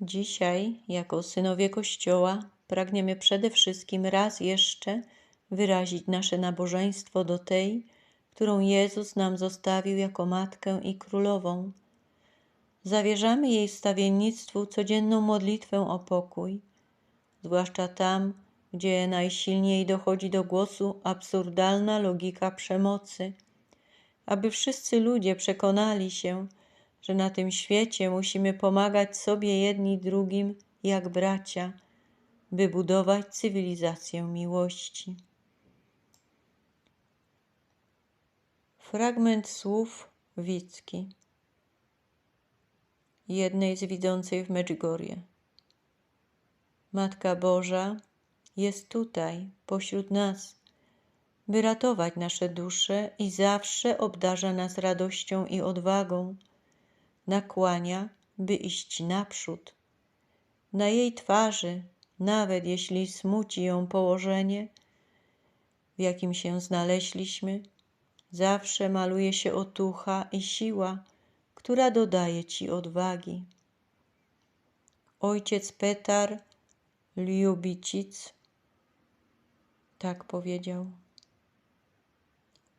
Dzisiaj, jako synowie Kościoła, pragniemy przede wszystkim raz jeszcze wyrazić nasze nabożeństwo do tej, którą Jezus nam zostawił jako Matkę i Królową. Zawierzamy jej wstawiennictwu codzienną modlitwę o pokój, zwłaszcza tam, gdzie najsilniej dochodzi do głosu absurdalna logika przemocy, aby wszyscy ludzie przekonali się, że na tym świecie musimy pomagać sobie jedni drugim jak bracia, by budować cywilizację miłości. Fragment słów Wicki, jednej z widzącej w Medjugorje. Matka Boża jest tutaj, pośród nas, by ratować nasze dusze i zawsze obdarza nas radością i odwagą. Nakłania, by iść naprzód. Na jej twarzy, nawet jeśli smuci ją położenie, w jakim się znaleźliśmy, zawsze maluje się otucha i siła, która dodaje ci odwagi. Ojciec Petar Liubicic tak powiedział.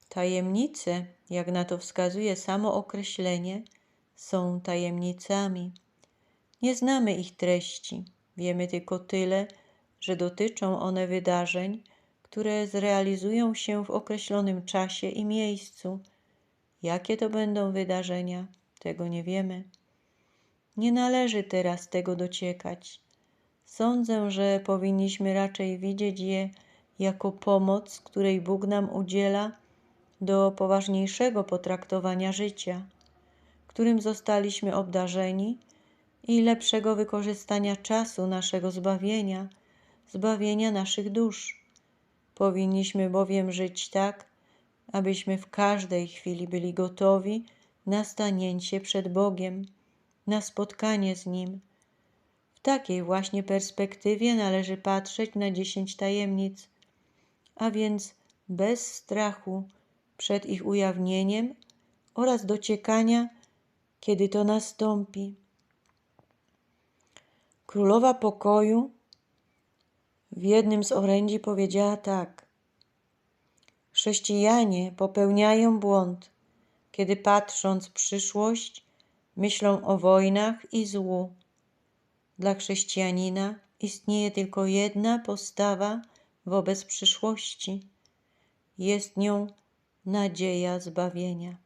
Tajemnice, jak na to wskazuje samo określenie, są tajemnicami. Nie znamy ich treści, wiemy tylko tyle, że dotyczą one wydarzeń, które zrealizują się w określonym czasie i miejscu. Jakie to będą wydarzenia, tego nie wiemy. Nie należy teraz tego dociekać. Sądzę, że powinniśmy raczej widzieć je jako pomoc, której Bóg nam udziela do poważniejszego potraktowania życia, którym zostaliśmy obdarzeni i lepszego wykorzystania czasu naszego zbawienia, zbawienia naszych dusz. Powinniśmy bowiem żyć tak, abyśmy w każdej chwili byli gotowi na stanięcie przed Bogiem, na spotkanie z Nim. W takiej właśnie perspektywie należy patrzeć na dziesięć tajemnic, a więc bez strachu przed ich ujawnieniem oraz dociekania, kiedy to nastąpi. Królowa pokoju w jednym z orędzi powiedziała tak: Chrześcijanie popełniają błąd, kiedy patrząc w przyszłość, myślą o wojnach i złu. Dla chrześcijanina istnieje tylko jedna postawa wobec przyszłości. Jest nią nadzieja zbawienia.